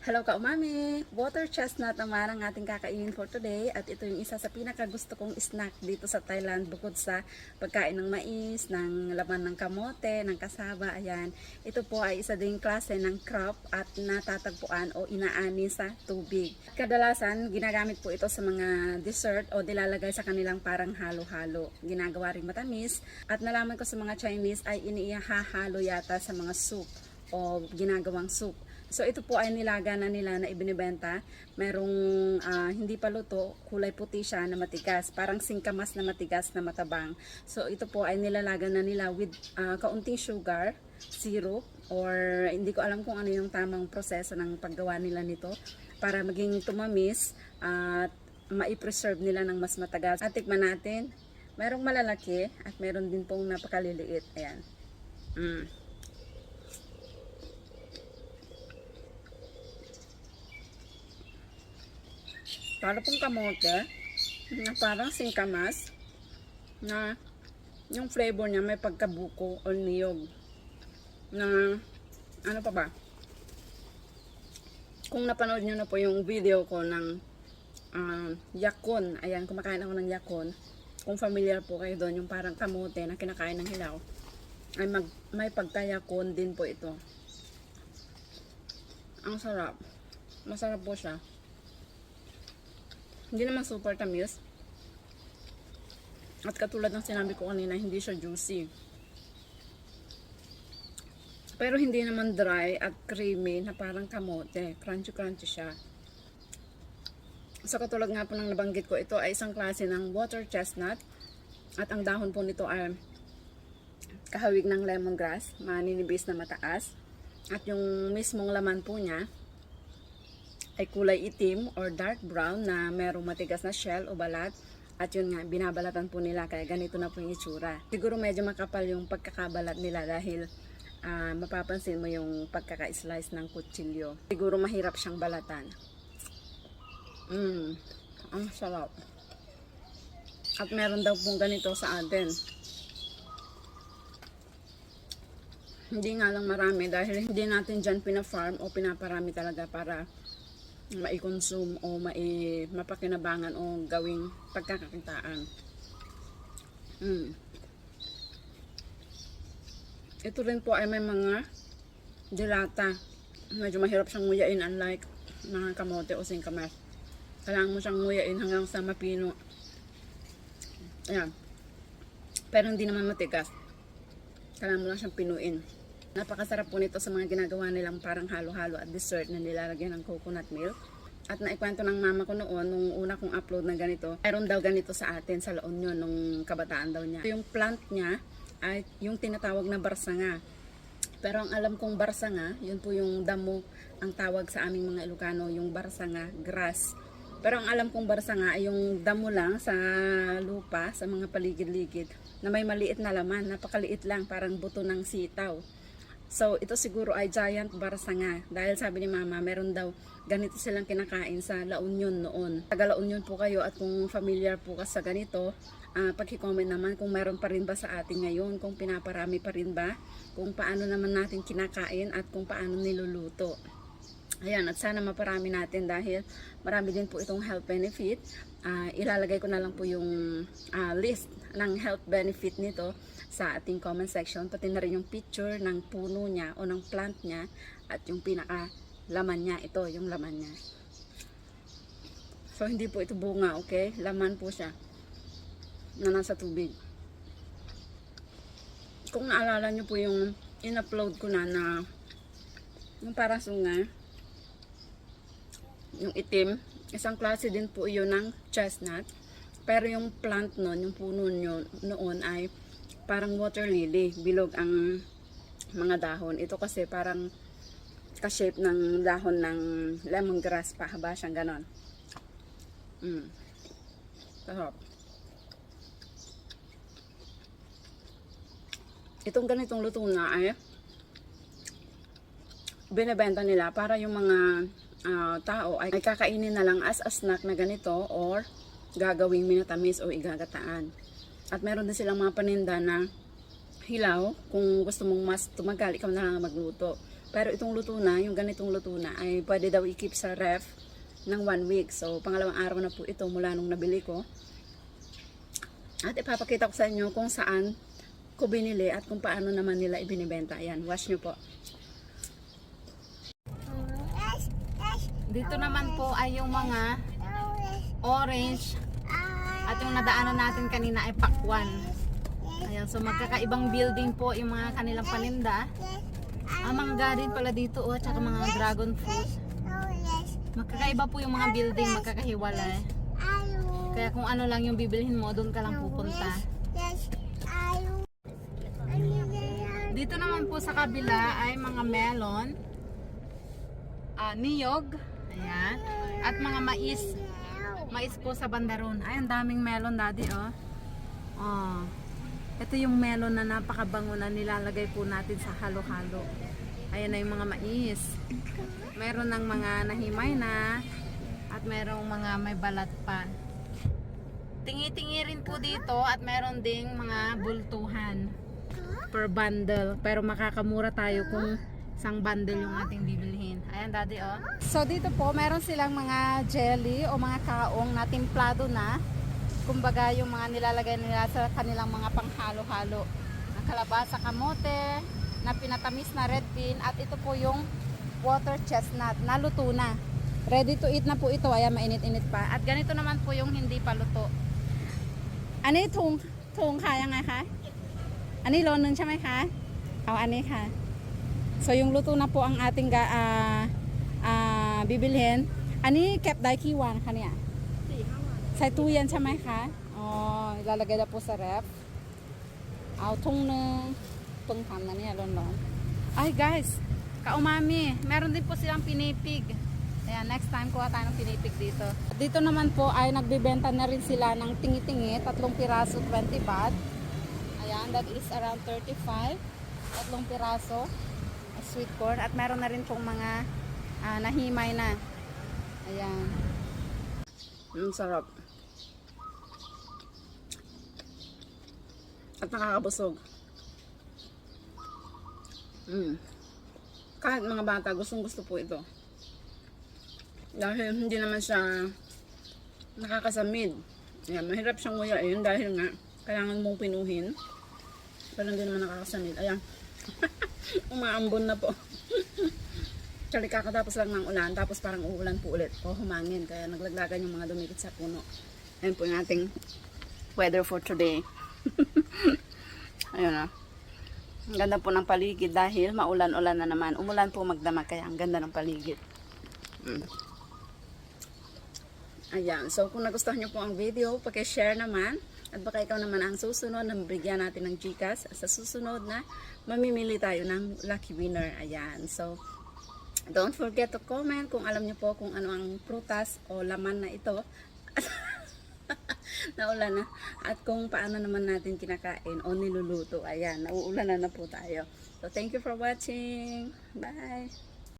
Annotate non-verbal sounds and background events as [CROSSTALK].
Hello ka umami! Water chestnut naman ang ating kakainin for today at ito yung isa sa pinaka gusto kong snack dito sa Thailand bukod sa pagkain ng mais, ng laman ng kamote, ng kasaba, ayan. Ito po ay isa ding klase ng crop at natatagpuan o inaani sa tubig. Kadalasan, ginagamit po ito sa mga dessert o dilalagay sa kanilang parang halo-halo. Ginagawa ring matamis at nalaman ko sa mga Chinese ay iniihahalo yata sa mga soup o ginagawang soup. So ito po ay nilaga na nila na ibinibenta. Merong ah, hindi pa luto, kulay puti siya na matigas. Parang singkamas na matigas na matabang. So ito po ay nilalaga na nila with ah, kaunting sugar, syrup, or hindi ko alam kung ano yung tamang proseso ng paggawa nila nito para maging tumamis at mai-preserve nila ng mas matagal. At tikman natin. Merong malalaki at meron din pong napakaliliit. Ayan. Mm. Para pong kamote, na parang singkamas, na yung flavor niya may pagkabuko o niyog. Na, ano pa ba? Kung napanood niyo na po yung video ko ng ah, yakon, ayan, kumakain ako ng yakon, kung familiar po kayo doon, yung parang kamote na kinakain ng hilaw, ay mag, may pagkayakon din po ito. Ang sarap. Masarap po siya. Hindi naman super tamis. At katulad ng sinabi ko kanina, hindi siya juicy. Pero hindi naman dry at creamy na parang kamote. Crunchy-crunchy siya. So katulad nga po ng nabanggit ko, ito ay isang klase ng water chestnut. At ang dahon po nito ay kahawig ng lemongrass, maninibis na mataas. At yung mismong laman po niya, ay kulay itim or dark brown na merong matigas na shell o balat. At yun nga, binabalatan po nila kaya ganito na po yung itsura. Siguro medyo makapal yung pagkakabalat nila dahil ah, mapapansin mo yung pagkaka-slice ng kutsilyo. Siguro mahirap siyang balatan. Mmm, ang sarap. At meron daw pong ganito sa atin. Hindi nga lang marami dahil hindi natin dyan pina-farm o pinaparami talaga para mai-consume o mai mapakinabangan o gawing pagkakakitaan. Mm. Ito rin po ay may mga dilata. Medyo mahirap siyang nguyain unlike mga kamote o singkamas. Kailangan mo siyang nguyain hanggang sa mapino. Ayan. Pero hindi naman matigas. Kailangan mo lang siyang pinuin. Napakasarap po nito sa mga ginagawa nilang parang halo-halo at dessert na nilalagyan ng coconut milk. At naikwento ng mama ko noon, nung una kong upload na ganito, mayroon daw ganito sa atin sa La Union nung kabataan daw niya. Yung plant niya ay yung tinatawag na barsanga. Pero ang alam kong barsanga, yun po yung damo ang tawag sa aming mga Ilocano, yung barsanga grass. Pero ang alam kong barsanga ay yung damo lang sa lupa, sa mga paligid-ligid, na may maliit na laman, napakaliit lang, parang buto ng sitaw. So, ito siguro ay giant barsanga. Dahil sabi ni mama, meron daw ganito silang kinakain sa La Union noon. Taga La Union po kayo at kung familiar po ka sa ganito, uh, pag-comment naman kung meron pa rin ba sa atin ngayon, kung pinaparami pa rin ba, kung paano naman natin kinakain at kung paano niluluto. Ayan, at sana maparami natin dahil marami din po itong health benefit. Ah, ilalagay ko na lang po yung ah, list ng health benefit nito sa ating comment section. Pati na rin yung picture ng puno niya o ng plant niya at yung pinaka laman niya. Ito, yung laman niya. So, hindi po ito bunga, okay? Laman po siya na nasa tubig. Kung naalala nyo po yung in-upload ko na na yung parasunga, yung itim, isang klase din po yun ng chestnut. Pero yung plant nun, yung puno nyo, noon ay parang water lily. Bilog ang mga dahon. Ito kasi parang ka-shape ng dahon ng lemongrass. Pahaba siyang ganon. Mm. Sarap. Itong ganitong luto na ay binebenta nila para yung mga ah, tao ay, ay kakainin na lang as a snack na ganito or gagawing minatamis o igagataan. At meron din silang mga paninda na hilaw. Kung gusto mong mas tumagal, ikaw na lang ang magluto. Pero itong luto na, yung ganitong luto na, ay pwede daw i-keep sa ref ng one week. So, pangalawang araw na po ito mula nung nabili ko. At ipapakita ko sa inyo kung saan ko binili at kung paano naman nila ibinibenta. Ayan, wash nyo po. Dito naman po ay yung mga orange at yung nadaanan natin kanina ay pakwan. Ayan, so magkakaibang building po yung mga kanilang paninda. Ang mangga din pala dito oh, tsaka mga dragon fruit. Magkakaiba po yung mga building, magkakahiwalay. Kaya kung ano lang yung bibilhin mo, doon ka lang pupunta. Dito naman po sa kabila ay mga melon, ah, niyog, ayan, at mga mais. Mais po sa bandaron. Ay, ang daming melon, daddy, oh. Oh. Ito yung melon na napakabango na nilalagay po natin sa halo-halo. Ayan na yung mga mais. Meron ng mga nahimay na at merong mga may balat pa. Tingi-tingi rin po dito at meron ding mga bultuhan per bundle. Pero makakamura tayo kung isang bundle yung ating bibilhin. Ayan, daddy, oh. So, dito po, meron silang mga jelly o mga kaong na timplado na. Kumbaga, yung mga nilalagay nila sa kanilang mga panghalo-halo. Ang kalabasa, kamote, na pinatamis na red bean. At ito po yung water chestnut na luto na. Ready to eat na po ito. Ayan, mainit-init pa. At ganito naman po yung hindi pa luto. อันนี้ถุงถุงค่ะยังไงคะ อันนี้โลนึงใช่ไหมคะ เอาอันนี้ค่ะ So yung luto na po ang ating ga, uh, uh, bibilhin. Ani kep dai kiwan kaniya. Sa tuyan siya may ka. Oh, ilalagay na po sa ref. Aw tong na pang tam na niya lon Ay guys, kaumami, meron din po silang pinipig. Ayan, next time kuha tayo ng pinipig dito. Dito naman po ay nagbibenta na rin sila ng tingi-tingi, tatlong piraso 20 baht. Ayan, that is around 35. Tatlong piraso sweet corn at meron na rin pong mga ah, nahimay na. Ayan. Ang sarap. At nakakabusog. Mm. Kahit mga bata, gustong gusto po ito. Dahil hindi naman siya nakakasamid. Ayan, mahirap siyang nguyain dahil nga kailangan mong pinuhin. Pero hindi naman nakakasamid. Ayan. Umaambon na po. Actually, kakatapos lang ng ulan, tapos parang uulan po ulit o humangin. Kaya naglaglagan yung mga dumikit sa puno. Ayan po yung ating weather for today. [LAUGHS] Ayun ah. Ang ganda po ng paligid dahil maulan-ulan na naman. Umulan po magdamag kaya ang ganda ng paligid. Mm. Ayan. So, kung nagustuhan nyo po ang video, paki-share naman. At baka ikaw naman ang susunod na bigyan natin ng Gcash. Sa susunod na mamimili tayo ng lucky winner. Ayan. So, don't forget to comment kung alam nyo po kung ano ang prutas o laman na ito. [LAUGHS] naulan na. At kung paano naman natin kinakain o niluluto. Ayan, nauulan na na po tayo. So, thank you for watching. Bye!